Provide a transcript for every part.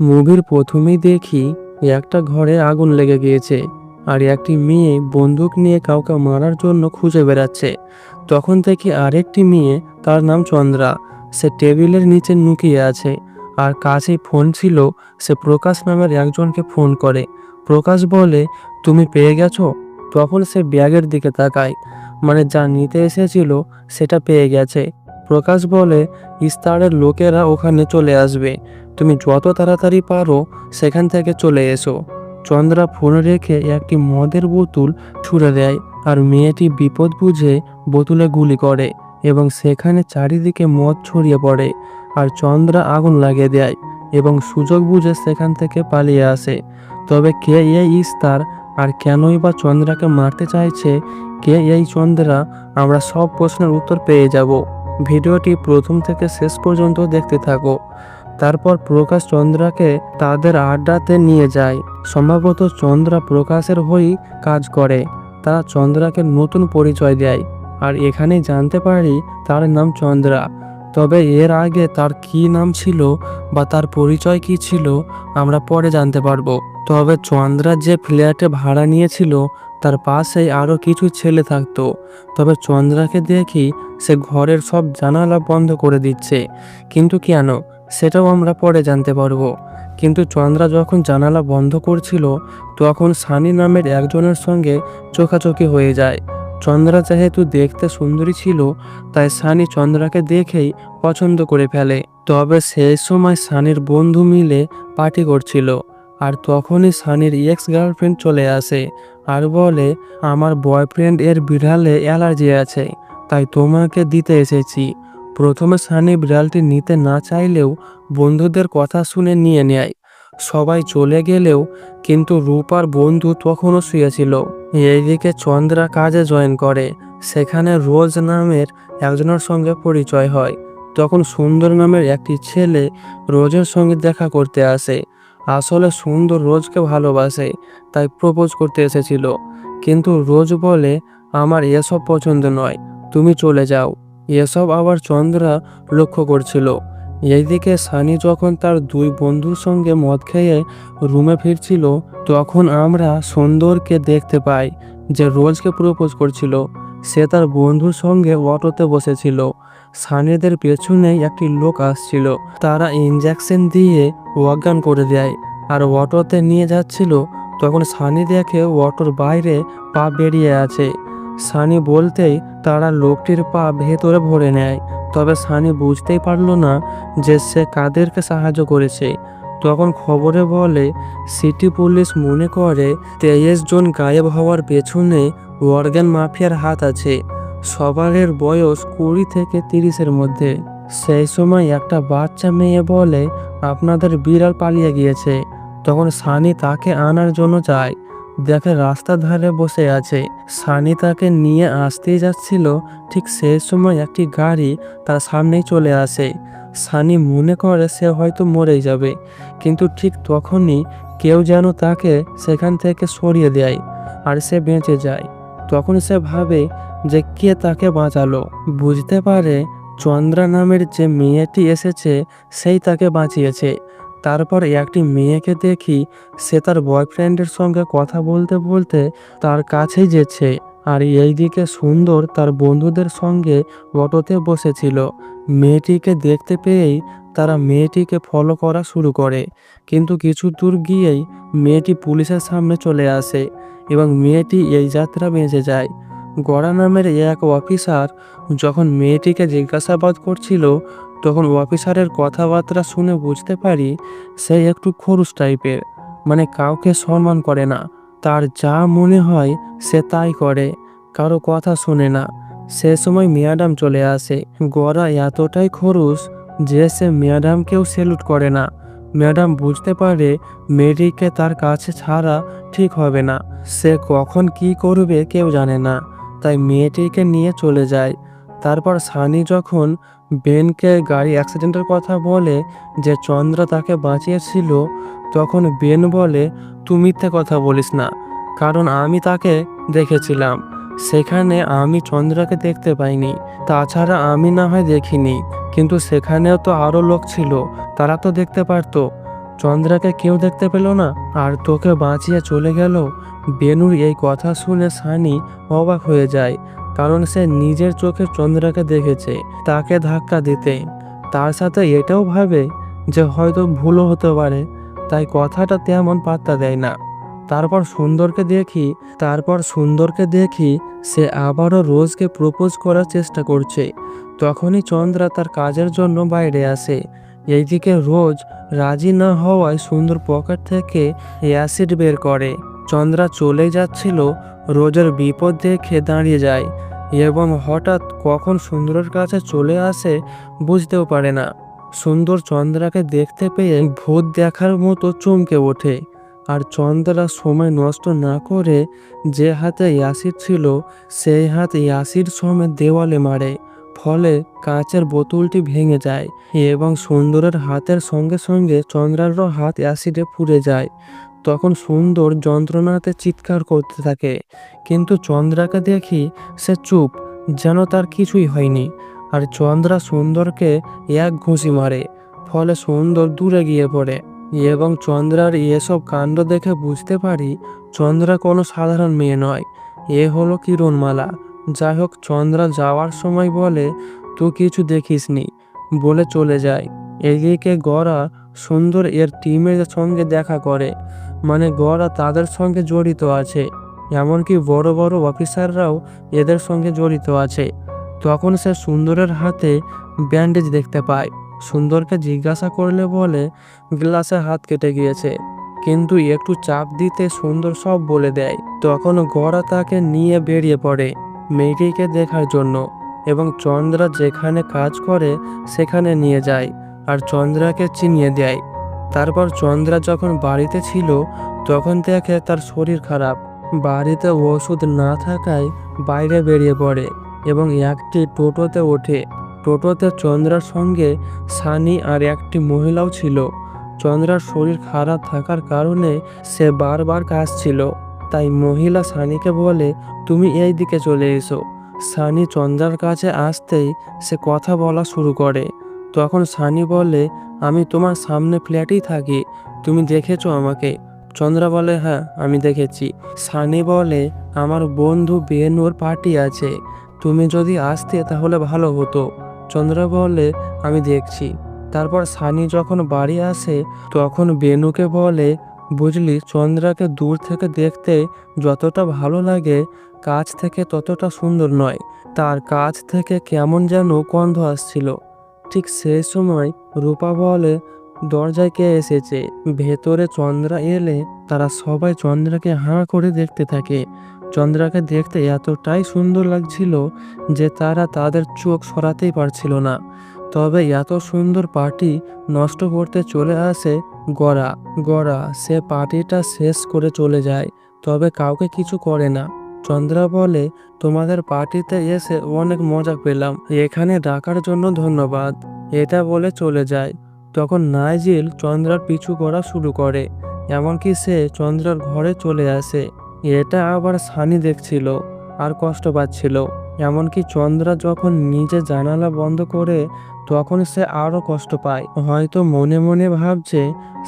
মুভির প্রথমেই দেখি একটা ঘরে আগুন লেগে গিয়েছে আর একটি মেয়ে বন্দুক নিয়ে কাউকে মারার জন্য খুঁজে বেড়াচ্ছে। তখন থেকে আরেকটি মেয়ে, তার নাম চন্দ্রা। সে টেবিলের নিচে লুকিয়ে আছে আর কাছেই ফোন ছিল, সে প্রকাশ নামের একজনকে ফোন করে। প্রকাশ বলে, তুমি পেয়ে গেছো? তখন সে ব্যাগের দিকে তাকায়। মানে যা নিতে এসেছিল, সেটা পেয়ে গেছে। প্রকাশ বলে, ইস্তারের লোকেরা ওখানে চলে আসবে। তুমি যত তাড়াতাড়ি পারো সেখান থেকে চলে এসো। চন্দ্রা ফোন রেখে একটি মদের বোতল ছুড়ে দেয় আর মেয়েটি বিপদ বুঝে বোতলে গুলি করে এবং সেখানে চারিদিকে মদ ছড়িয়ে পড়ে আর চন্দ্রা আগুন লাগিয়ে দেয় এবং সুযোগ বুঝে সেখান থেকে পালিয়ে আসে। তবে কে এই ইস্তার আর কেনই বা চন্দ্রাকে মারতে চাইছে? কে এই চন্দ্রা? আমরা সব প্রশ্নের উত্তর পেয়ে যাব। ভিডিওটি প্রথম থেকে শেষ পর্যন্ত দেখতে থাকো। তারপর প্রকাশ চন্দ্রাকে তাদের আড্ডাতে নিয়ে যায়। সম্ভবত চন্দ্রা প্রকাশের হয়েই কাজ করে। তারা চন্দ্রাকে নতুন পরিচয় দেয়। আর এখানেই জানতে পারি তার নাম চন্দ্রা। তবে এর আগে তার কি নাম ছিল বা তার পরিচয় কি ছিল, আমরা পরে জানতে পারব। তবে চন্দ্রা যে ফ্ল্যাটে ভাড়া নিয়েছিল তার পাশেই আরও কিছু ছেলে থাকতো। তবে চন্দ্রাকে দেখি সে ঘরের সব জানালা বন্ধ করে দিচ্ছে। কিন্তু কেন? সেটাও আমরা পরে জানতে পারব। কিন্তু চন্দ্রা যখন জানালা বন্ধ করছিল, তখন সানি নামের একজনের সঙ্গে চোখাচোখি হয়ে যায়। চন্দ্রা যেহেতু দেখতে সুন্দরী ছিল, তাই সানি চন্দ্রাকে দেখেই পছন্দ করে ফেলে। তবে সেই সময় সানির বন্ধু মিলে পার্টি করছিল, আর তখনই সানির এক্স গার্লফ্রেন্ড চলে আসে। আর বলে, আমার বয়ফ্রেন্ড এর বিড়ালে অ্যালার্জি আছে, তাই তোমাকে দিতে এসেছি। প্রথমে সানি বিড়ালটি নিতে না চাইলেও বন্ধুদের কথা শুনে নিয়ে নেয়। সবাই চলে গেলেও কিন্তু রূপার বন্ধু তখনও শুয়েছিল। এইদিকে চন্দ্রা কাজে জয়েন করে। সেখানে রোজ নামের একজনের সঙ্গে পরিচয় হয়। তখন সুন্দর নামের একটি ছেলে রোজের সঙ্গে দেখা করতে আসে। আসলে সুন্দর রোজকে ভালোবাসে, তাই প্রপোজ করতে এসেছিল। কিন্তু রোজ বলে, আমার এসব পছন্দ নয়, তুমি চলে যাও। এসব আবার চন্দ্রা লক্ষ্য করছিল। এইদিকে সানি যখন তার দুই বন্ধুর সঙ্গে মদ খেয়ে রুমে ফিরছিল, তখন আমরা সুন্দরকে দেখতে পাই, যে রোজকে প্রপোজ করছিল। সে তার বন্ধুর সঙ্গে অটোতে বসেছিল। সানিদের পেছনেই একটি লোক আসছিল। তারা ইঞ্জেকশন দিয়ে অজ্ঞান করে দেয় আর অটোতে নিয়ে যাচ্ছিল। তখন সানি দেখে অটোর বাইরে পা বেরিয়ে আছে। সানি বলতেই তারা লোকটির পা ভেতরে ভরে নেয়। তবে সানি বুঝতেই পারল না যে সে কাদেরকে সাহায্য করেছে। তখন খবরে বলে, সিটি পুলিশ মনে করে তেইশ জন গায়েব হওয়ার পেছনে অর্গান মাফিয়ার হাত আছে। সবারের বয়স কুড়ি থেকে তিরিশের মধ্যে। সেই সময় একটা বাচ্চা মেয়ে বলে, আপনাদের বিড়াল পালিয়ে গিয়েছে। তখন সানি তাকে আনার জন্য যায়। দেখে রাস্তার ধারে বসে আছে। সানি তাকে নিয়ে আসতেই যাচ্ছিল। ঠিক সেই সময় একটি গাড়ি তার সামনেই চলে আসে। সানি মনে করে সে হয়তো মরেই যাবে, কিন্তু ঠিক তখনই কেউ যেন তাকে সেখান থেকে সরিয়ে দেয় আর সে বেঁচে যায়। তখন সে ভাবে যে কে তাকে বাঁচালো। বুঝতে পারে চন্দ্রা নামের যে মেয়েটি এসেছে, সেই তাকে বাঁচিয়েছে। তারপর একটি মেয়েকে দেখি সে তার বয়ফ্রেন্ডের সঙ্গে কথা বলতে বলতে তার কাছেই যেছে আর এইদিকে সুন্দর তার বন্ধুদের সঙ্গে অটোতে বসেছিল। মেয়েটিকে দেখতে পেয়েই তারা মেয়েটিকে ফলো করা শুরু করে। কিন্তু কিছু দূর গিয়েই মেয়েটি পুলিশের সামনে চলে আসে এবং মেয়েটি এই যাত্রা বেঁচে যায়। গড়া নামের এক অফিসার যখন মেয়েটিকে জিজ্ঞাসাবাদ করছিল, তখন অফিসারের কথাবার্তা শুনে বুঝতে পারি সে একটু খরুস টাইপের মানে কাউকে সম্মান করে না। তার যা মনে হয় সে তাই করে, কারও কথা শোনে না। সে সময় ম্যাডাম চলে আসে। গড়া এতটাই খরুস যে সে ম্যাডামকেও সেলুট করে না। ম্যাডাম বুঝতে পারে মেয়েটিকে তার কাছে ছাড়া ঠিক হবে না। সে কখন কি করবে কেউ জানে না। তাই মেয়েটিকে নিয়ে চলে যায়। তারপর সানি যখন বেনকে গাড়ি অ্যাক্সিডেন্টের কথা বলে যে চন্দ্র তাকে বাঁচিয়েছিল, তখন বেন বলে মিথ্যে কথা বলিস না। কারণ আমি তাকে দেখেছিলাম। সেখানে আমি চন্দ্রাকে দেখতে পাইনি, তাছাড়া আমি না হয় দেখিনি। কিন্তু সেখানেও তো আরও লোক ছিল, তারা তো দেখতে পারতো। চন্দ্রাকে কেউ দেখতে পেল না, আর তোকে বাঁচিয়ে চলে গেল? বেনুর এই কথা শুনে সানি অবাক হয়ে যায়, কারণ সে নিজের চোখে চন্দ্রাকে দেখেছে, তাকে ধাক্কা দিতে। তার সাথে এটাও ভাবে যে হয়তো ভুলও হতে পারে, তাই কথাটা তেমন পাত্তা দেয় না। তারপর সুন্দরকে দেখি, তারপর সুন্দরকে দেখি, সে আবারও রোজকে প্রপোজ করার চেষ্টা করছে। তখনই চন্দ্রা তার কাজের জন্য বাইরে আসে। এইদিকে রোজ রাজি না হওয়ায় সুন্দর পকেট থেকে অ্যাসিড বের করে। চন্দ্রা চলে যাচ্ছিল, রোজের বিপদ দেখে দাঁড়িয়ে যায় এবং হঠাৎ কখন সুন্দরের কাছে চলে আসে বুঝতেও পারে না। সুন্দর চন্দ্রাকে দেখতে পেয়ে ভূত দেখার মতো চমকে ওঠে। আর চন্দ্রা সময় নষ্ট না করে যে হাতে অ্যাসিড ছিল, সেই হাত অ্যাসিড সমেত দেওয়ালে মারে। ফলে কাঁচের বোতলটি ভেঙে যায় এবং সুন্দরের হাতের সঙ্গে সঙ্গে চন্দ্রারও হাত অ্যাসিডে পুড়ে যায়। তখন সুন্দর যন্ত্রণাতে চিৎকার করতে থাকে, কিন্তু চন্দ্রাকে দেখি সে চুপ, যেন তার কিছুই হয়নি। আর চন্দ্রা সুন্দরকে এক ঘুষি মারে, ফলে সুন্দর দূরে গিয়ে পড়ে। এবং চন্দ্রার এসব কাণ্ড দেখে বুঝতে পারি চন্দ্রা কোনো সাধারণ মেয়ে নয়। এ হলো কিরণমালা। যাই হোক, চন্দ্রা যাওয়ার সময় বলে, তুই কিছু দেখিসনি। বলে চলে যায়। এদিকে গড়া সুন্দর এর টিমের সঙ্গে দেখা করে। মানে গড়া তাদের সঙ্গে জড়িত আছে। এমনকি বড় বড় অফিসাররাও এদের সঙ্গে জড়িত আছে। তখন সে সুন্দরের হাতে ব্যান্ডেজ দেখতে পায়। সুন্দরকে জিজ্ঞাসা করলে বলে, গ্লাসে হাত কেটে গিয়েছে। কিন্তু একটু চাপ দিতে সুন্দর সব বলে দেয়। তখন গড়া তাকে নিয়ে বেরিয়ে পড়ে মেয়েটিকে দেখার জন্য এবং চন্দ্রা যেখানে কাজ করে সেখানে নিয়ে যায় আর চন্দ্রাকে চিনিয়ে দেয়। তারপর চন্দ্রা যখন বাড়িতে ছিল, তখন দেখে তার শরীর খারাপ। বাড়িতে ওষুধ না থাকায় বাইরে বেরিয়ে পড়ে এবং একটি টোটোতে ওঠে। টোটোতে চন্দ্রার সঙ্গে সানি আর একটি মহিলাও ছিল। চন্দ্রার শরীর খারাপ থাকার কারণে সে বারবার কাশছিল তাই মহিলা সানিকে বলে, তুমি এই দিকে চলে এসো। সানি চন্দ্রার কাছে আসতেই সে কথা বলা শুরু করে। তখন সানি বলে, আমি তোমার সামনে ফ্ল্যাটেই থাকি। তুমি দেখেছ আমাকে? চন্দ্রা বলে হ্যাঁ আমি দেখেছি। সানি বলে, আমার বন্ধু বেনুর পার্টি আছে। তুমি যদি আসতে তাহলে ভালো হতো। চন্দ্রা বলে, আমি দেখছি। তারপর সানি যখন বাড়ি আসে, তখন বেনুকে বলে, বুঝলি, চন্দ্রাকে দূর থেকে দেখতে যতটা ভালো লাগে, কাছ থেকে ততটা সুন্দর নয়। তার কাছ থেকে কেমন যেন গন্ধ আসছিল। ঠিক সেই সময় রূপা বলে দরজায় কে এসেছে? ভেতরে চন্দ্রা এলে তারা সবাই চন্দ্রাকে হাঁ করে দেখতে থাকে। চন্দ্রাকে দেখতে এতটাই সুন্দর লাগছিল যে তারা তাদের চোখ সরাতেই পারছিল না। তবে এত সুন্দর পার্টি নষ্ট করতে চলে আসে গড়া। গড়া, সে পার্টিটা শেষ করে চলে যায়, তবে কাউকে কিছু করে না। চন্দ্রা বলে, তোমাদের পার্টিতে এসে অনেক মজা পেলাম। এখানে ডাকার জন্য ধন্যবাদ। এটা বলে চলে যায়। তখন নাইজিল চন্দ্রার পিছু করা শুরু করে, এমনকি সে চন্দ্রার ঘরে চলে আসে। এটা আবার সানি দেখছিল আর কষ্ট পাচ্ছিল, এমনকি চন্দ্রা যখন নিজে জানালা বন্ধ করে তখন সে আরও কষ্ট পায়। হয়তো মনে মনে ভাবছে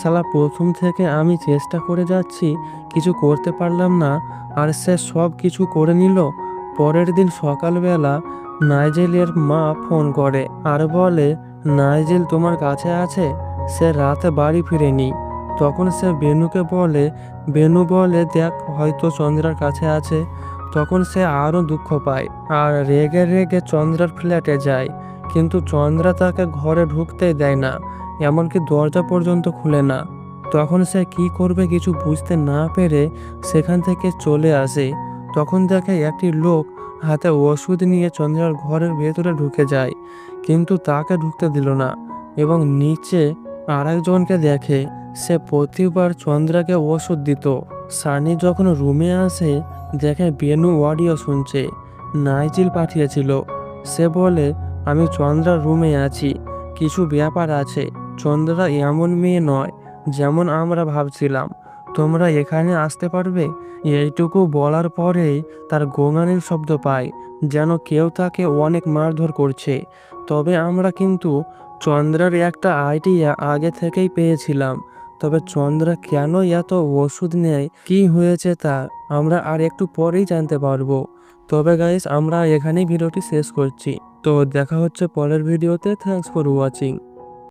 সালা প্রথম থেকে আমি চেষ্টা করে যাচ্ছি, কিছু করতে পারলাম না, আর সে সব কিছু করে নিল। পরের দিন সকালবেলা নাইজেলের মা ফোন করে আর বলে নাইজেল তোমার কাছে আছে? সে রাতে বাড়ি ফিরেনি। তখন সে বেনুকে বলে, বেনু বলে, দেখ, হয়তো চন্দ্রার কাছে আছে। তখন সে আরও দুঃখ পায়, আর রেগে রেগে চন্দ্রার ফ্ল্যাটে যায়। কিন্তু চন্দ্রা তাকে ঘরে ঢুকতেই দেয় না, এমনকি দরজা পর্যন্ত খুলে না। তখন সে কি করবে কিছু বুঝতে না পেরে সেখান থেকে চলে আসে। তখন দেখে একটি লোক হাতে ওষুধ নিয়ে চন্দ্রার ঘরের ভেতরে ঢুকে যায়। কিন্তু তাকে ঢুকতে দিল না এবং নিচে আরেকজনকে দেখে সে প্রতিবার চন্দ্রাকে ওষুধ দিত। সানি যখন রুমে আসে, দেখে বেনু অডিও শুনছে, নাইজিল পাঠিয়েছিল। সে বলে, আমি চন্দ্রার রুমে আছি, কিছু ব্যাপার আছে। চন্দ্রা এমন মেয়ে নয় যেমন আমরা ভাবছিলাম। তোমরা এখানে আসতে পারবে? এইটুকু বলার পরেই তার গোঙানির শব্দ পায়। যেন কেউ তাকে অনেক মারধর করছে। তবে আমরা কিন্তু চন্দ্রার একটা আইডিয়া আগে থেকেই পেয়েছিলাম। তবে চন্দ্রা কেন এত ওষুধ নেয়? কি হয়েছে তা আমরা আর একটু পরেই জানতে পারব। তবে গাইস আমরা এখানেই ভিডিওটি শেষ করছি। তো দেখা হচ্ছে পরের ভিডিওতে। Thanks for watching